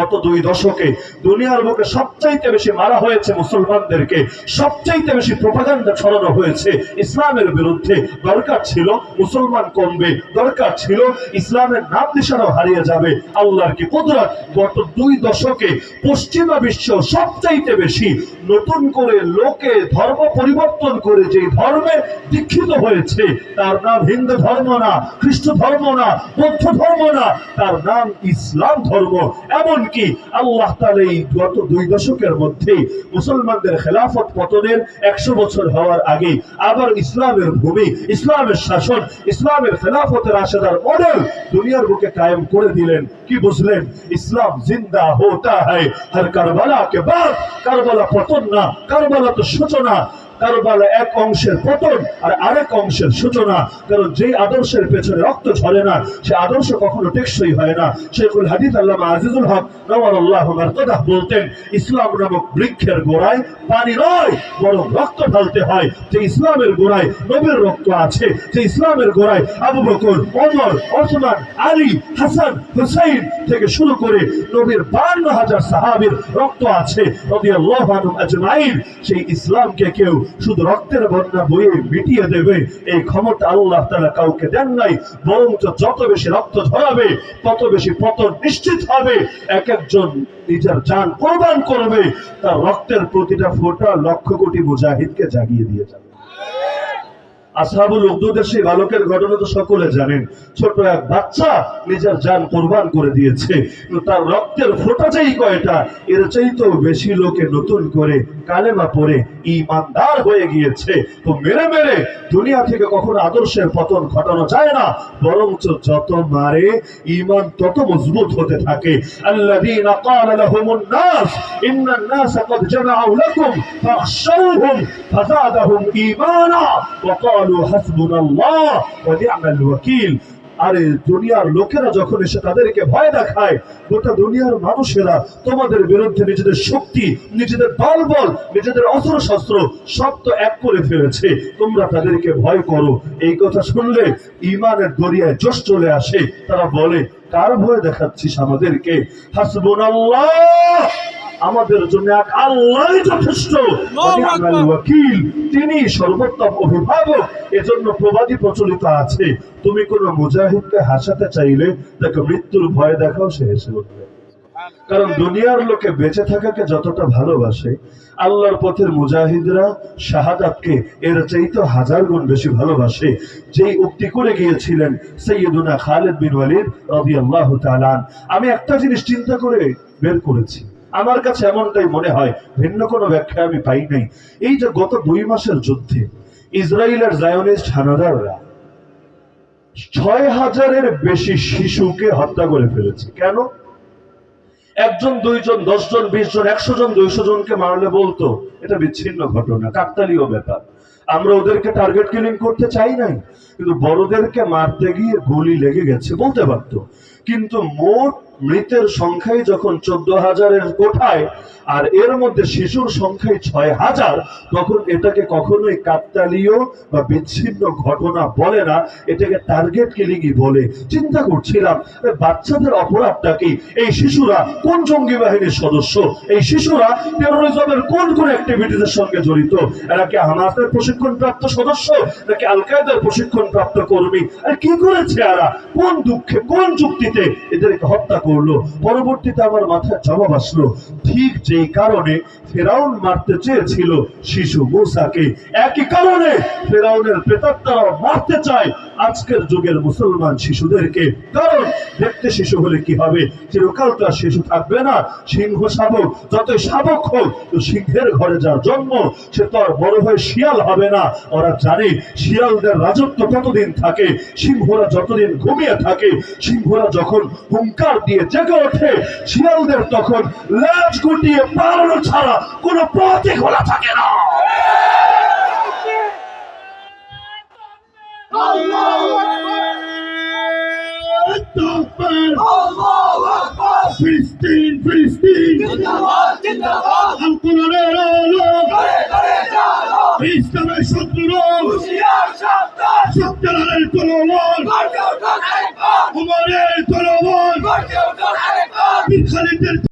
গত দুই দশকে দুনিয়ার বুকে সবচাইতে বেশি মারা হয়েছে মুসলমানদেরকে, সবচাইতে বেশি প্রপাগান্ডা ছড়ানো হয়েছে ইসলামের বিরুদ্ধে। দরকার ছিল মুসলমান কমবে, দরকার ছিল ইসলামের নাম নিশানাও হারিয়ে যাবে। আল্লাহর কি কুদরত? গত দুই দশকে পশ্চিমা বিশ্ব সবচাইতে বেশি নতুন করে লোকে ধর্ম পরিবর্তন করে যে ধর্মে দীক্ষিত হয়েছে, তার নাম হিন্দু ধর্ম না, খ্রিস্ট ধর্ম না, বৌদ্ধ ধর্ম না, তার নাম ইসলাম ধর্ম। এমনকি আল্লাহ তাআলা এই গত দুই দশকের মধ্যে মুসলমানদের খেলাফত পতনের একশো বছর হওয়ার আগে আবার ইসলামের ভূমি, ইসলামের শাসন, ইসলামের খেলাফতের আশাদার মডেল দুনিয়ার বুকে কায়েম করে দিলেন। কি বুঝলেন? ইসলাম জিন্দা হোতা হয় হর কারবালা কে বাদ, কারবালা পতন না, কারবালা তো সূচনা। কারবালা এক অংশের পতন আর আরেক অংশের সূচনা। কারণ যে আদর্শের পেছনে রক্ত ঝরে না, সে আদর্শ কখনো টেকসই হয় না। শেখুল হাদিস আল্লামা আজিজুল হক নওয়ার আল্লাহ বলতেন, ইসলাম নামক বৃক্ষের গোড়ায় পানি নয়, বরং রক্ত ঢালতে হয়। যে ইসলামের গোড়ায় নবীর রক্ত আছে, যে ইসলামের গোড়ায় আবু বকর, ওমর, ওসমান, আলী, হাসান, হুসাইন থেকে শুরু করে নবীর বান্ন হাজার সাহাবীর রক্ত আছে, রাদিয়াল্লাহু আনহুম আজমাইন। সেই ইসলামকে কেউ শুধু রক্তের বন্যা বয়ে মিটিয়ে দেবে। এই ক্ষমতা আল্লাহ তাআলা কাউকে দেন নাই, বরঞ্চ যত বেশি রক্ত ঝরাবে, তত বেশি পতন নিশ্চিত হবে। এক একজন নিজের জান কোরবান করবে, তার রক্তের প্রতিটা ফোঁটা লক্ষ কোটি মুজাহিদকে জাগিয়ে দিয়ে যাবে। আসহাবুল উদ্দুদের সেই বালকের ঘটনা তো সকলে জানেন। ছোট এক বাচ্চা নিজের জান কোরবান করে দিয়েছে। তার রক্তের ফোঁটা যেই কয়টা, এর চাইতেও বেশি লোকে নতুন করে কালেমা পড়ে ইমানদার হয়ে গিয়েছে তো মেরে মেরে দুনিয়া থেকে কখনো আদর্শের পতন ঘটানো যায় না বরঞ্চ যত মারে ইমান তত মজবুত হতে থাকে আল্লাযীনা ক্বালা লাহুমুন নাস ইন্নান নাস قد جمعوا لكم فاخشوهم فزادهم ঈমানা وقالوا حسبنا الله ونعم الوكيل আরে দুনিয়ার লোকেরা যখন এসে তাদেরকে ভয় দেখায়, গোটা দুনিয়ার মানুষেরা তোমাদের বিরুদ্ধে নিজেদের শক্তি, নিজেদের দলবল, নিজেদের অস্ত্র শস্ত্র সব তো এক করে ফেলেছে। তোমরা তাদেরকে ভয় করো। এই কথা শুনলে ইমানের দরিয়ায় জোশ চলে আসে। তারা বলে, কার ভয় দেখাচ্ছিস আমাদেরকে? হাসবুনাল্লাহ! আমাদের জন্য এক আল্লাহ যথেষ্ট ওয়াকিল তিনি সর্বোত্তম অভিভাবক। এজন্য প্রবাদী প্রচলিত আছে। তুমি কোন মুজাহিদকে হাসাতে চাইলে তাকে মৃত্যুর ভয় দেখাও সে হেসে উঠবে। কারণ দুনিয়ার লোকে বেঁচে থাকাকে যতটা ভালোবাসে আল্লাহর পথের মুজাহিদরা শাহাদাতকে এর চাইতে হাজার গুণ বেশি ভালোবাসে। যেই উক্তি করে গিয়েছিলেন সৈয়দুনা খালেদ বিন ওয়ালিদ রাদিয়াল্লাহু তাআলা আন। আমি একটা জিনিস চিন্তা করে বের করেছি। আমার কাছে এমনটাই মনে হয়, ভিন্ন কোনো ব্যাখ্যা আমি পাই নাই। এই যে গত দুই মাসের যুদ্ধে ইসরায়েলের জায়নিস্ট হানাদাররা ছয় হাজারের বেশি শিশুকে হত্যা করে ফেলেছে। কেন? একজন, দুইজন, দশজন বিশ জন একশো জন দুইশো জনকে মারলে বলতো, এটা বিচ্ছিন্ন ঘটনা, কাকতালীয় ব্যাপার। আমরা ওদেরকে টার্গেট কিলিং করতে চাই নাই, কিন্তু বড়দেরকে মারতে গিয়ে গুলি লেগে গেছে বলতে পারতো। কিন্তু মোট মৃতের সংখ্যাই যখন চোদ্দ হাজারের কোঠায়, আর এর মধ্যে শিশুর সংখ্যাই ছয় হাজার, তখন এটাকে কখনোই কাকতালীয় বা বিচ্ছিন্ন ঘটনা বলে না। এটাকে টার্গেট কিলিংই বলে। চিন্তা করছিলাম বাচ্চাদের অপরাধটা কি? এই শিশুরা কোন জঙ্গি বাহিনীর সদস্য? এই শিশুরা টেরোরিজমের কোন কোন অ্যাক্টিভিটিসের সঙ্গে জড়িত? এরা কি হামাসের প্রশিক্ষণ প্রাপ্ত সদস্য, নাকি আল কায়দার প্রশিক্ষণ প্রাপ্ত কর্মী? আর কি করেছে এরা? কোন দুঃখে, কোন যুক্তিতে এদেরকে হত্যা করল। পরবর্তীতে আমার মাথায় জবাব আসলো। ঠিক যেই কারণে ফেরাউন মারতে চেয়েছিল শিশু মুসাকে। একই কারণে ফেরাউনের প্রেতাত্মারাও মারতে চায় আজকের যুগের মুসলমান শিশুদেরকে। কারণ দেখতে শিশু হলে কি হবে? চিরকাল তো শিশু থাকবে না। সিংহ শাবক, যতই শাবক হোক, তো সিংহের ঘরে যার জন্ম, সে তো আর বড় হয়ে শিয়াল হবে না। ওরা জানে শিয়ালদের রাজত্ব কতদিন থাকে, সিংহরা যতদিন ঘুমিয়ে থাকে, সিংহরা যখন হুঙ্কার দিয়ে জেগে ওঠে। শিয়ালদের তখন লাজ গুটিয়ে পালানো ছাড়া কোনো পথে খোলা থাকে না। ফিলিস্তিন ফিলিস্তিন। কোরআনের আমি খালিদের